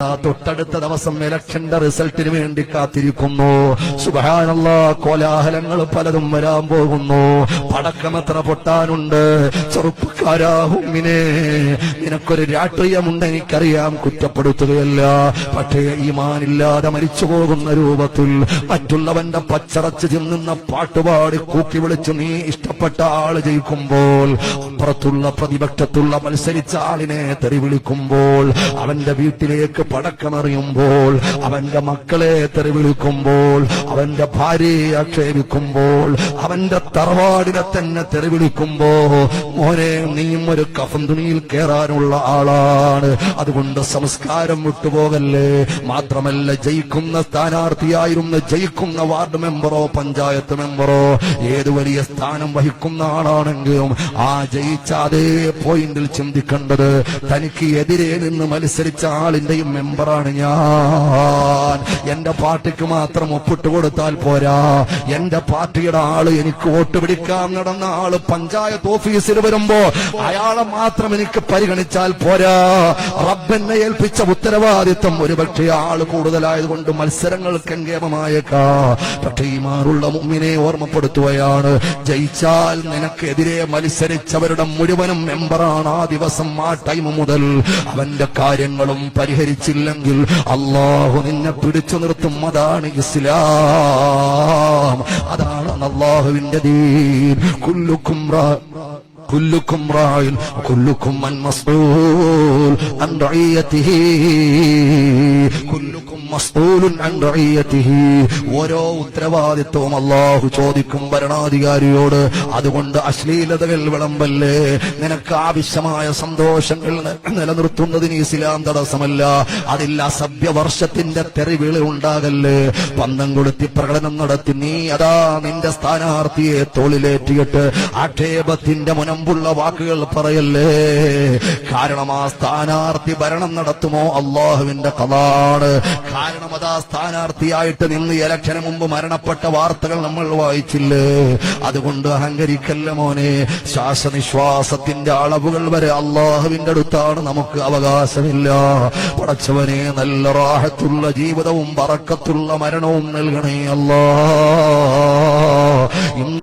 തൊട്ടടുത്ത ദിവസം ഇലക്ഷന്റെ റിസൾട്ടിന് വേണ്ടി കാത്തിരിക്കുന്നു. സുബാനുള്ള കോലാഹലങ്ങൾ പലതും വരാൻ പോകുന്നു. പടക്കം എത്ര പൊട്ടാനുണ്ട്. ചെറുപ്പക്കാരാഹുമിനെ നിനക്കൊരു രാഷ്ട്രീയമുണ്ട് എനിക്കറിയാം കുറ്റപ്പെടുത്തുകയല്ല. പക്ഷേ ഈമാനില്ലാതെ മരിച്ചു പോകുന്ന രൂപത്തിൽ മറ്റുള്ളവന്റെ പച്ചറച്ച് തിന്നുന്ന പാട്ടുപാടി കൂക്കി വിളിച്ച് നീ ഇഷ്ടപ്പെട്ട ആൾ ജയിക്കുമ്പോൾ അപ്പുറത്തുള്ള പ്രതിപക്ഷത്തുള്ള മത്സരിച്ച ആളിനെ തെറി വിളിക്കുമ്പോൾ അവന്റെ വീട്ടിലേക്ക് പടക്കമറിയുമ്പോൾ അവന്റെ മക്കളെ തെറി വിളിക്കുമ്പോൾ അവന്റെ ഭാര്യയെ ആക്ഷേപിക്കുമ്പോൾ അവന്റെ തറവാടിനെ തന്നെ തെറി വിളിക്കുമ്പോ മോനെ നീയും ഒരു കഫം തുണിയിൽ കയറാനുള്ള ആളാണ്. അതുകൊണ്ട് സംസ്കാരം വിട്ടുപോകല്ലേ? മാത്രമല്ല ജയിക്കുന്ന സ്ഥാനാർത്ഥിയായിരുന്ന ജയിക്കുന്ന വാർഡ് മെമ്പറോ പഞ്ചായത്ത് മെമ്പറോ ഏത് വലിയ സ്ഥാനം വഹിക്കുന്ന ആളാണെങ്കിലും ആ ജയിച്ച അതേ പോയിന്റിൽ ചിന്തിക്കേണ്ടത് തനിക്ക് എതിരെ നിന്ന് മത്സരിച്ച ആളിന്റെയും മെമ്പറാണ് ഞാൻ. എന്റെ പാർട്ടിക്ക് മാത്രം ഒപ്പിട്ട് കൊടുത്താൽ പോരാ. എന്റെ പാർട്ടിയുടെ ആൾ എനിക്ക് വോട്ട് പിടിക്കാൻ നടന്ന ആൾ പഞ്ചായത്ത് ഓഫീസിൽ വരുമ്പോ അയാളെ മാത്രം എനിക്ക് പരിഗണിച്ചാൽ പോരാ. റബ്ബെന്നെ ഏൽപ്പിച്ച ഉത്തരവാദിത്വം ഒരുപക്ഷെ ആൾ കൂടുതലായതുകൊണ്ട് മത്സരങ്ങൾ എങ്കേമമായേക്കാ പക്ഷേ ഈ മാറുള്ള മുമ്മിനെ ഓർമ്മപ്പെടുത്തുകയാണ്. ജയിച്ചാൽ നിനക്കെതിരെ മത്സരിച്ചവരുടെ മുഴുവനും മെമ്പറാണ് ആ ദിവസം ആ ടൈം മുതൽ. അവന്റെ കാര്യങ്ങളും പരിഹരിച്ചില്ലെങ്കിൽ അള്ളാഹു നിന്നെ പിടിച്ചു നിർത്തും അതാണ് ഇസ്ലാം അതാണ് അള്ളാഹുവിന്റെ ദീൻ കുല്ലുക്കും റാ- كلكم راع وكلكم من مسؤول عن رعيته كلكم مسؤول عن رعيته ഓരോ ഉത്തരവാദിത്വവും അള്ളാഹു ചോദിക്കും ഭരണാധികാരിയോട്. അതുകൊണ്ട് അശ്ലീലതകൾ വിളമ്പല്ലേ? നിനക്ക് ആവശ്യമായ സന്തോഷങ്ങൾ നിലനിർത്തുന്നതിന് ഇസ്ലാം തടസ്സമല്ല. അതിൽ അസഭ്യവർഷത്തിന്റെ തെറിവിള ഉണ്ടാകല്ലേ? പന്തം കൊളുത്തി പ്രകടനം നടത്തി നീ അതാ നിന്റെ സ്ഥാനാർത്ഥിയെ തോളിലേറ്റിയിട്ട് ആക്ഷേപത്തിന്റെ മുനമ്പുള്ള വാക്കുകൾ പറയല്ലേ? കാരണം ആ സ്ഥാനാർത്ഥി ഭരണം നടത്തുമോ? അള്ളാഹുവിന്റെ കഥാണ് കാരണം അതാ സ്ഥാനാർത്ഥിയായിട്ട് നിന്ന് ഇലക്ഷന് മുമ്പ് മരണപ്പെട്ട വാർത്തകൾ നമ്മൾ വായിച്ചില്ലേ? അതുകൊണ്ട് അഹങ്കരിക്കല്ല മോനെ. ശ്വാസനിശ്വാസത്തിന്റെ അളവുകൾ വരെ അള്ളാഹുവിന്റെ അടുത്താണ്. നമുക്ക് അവകാശമില്ല. പടച്ചവനെ നല്ല റാഹത്തുള്ള ജീവിതവും പറക്കത്തുള്ള മരണവും നൽകണേ അല്ലാ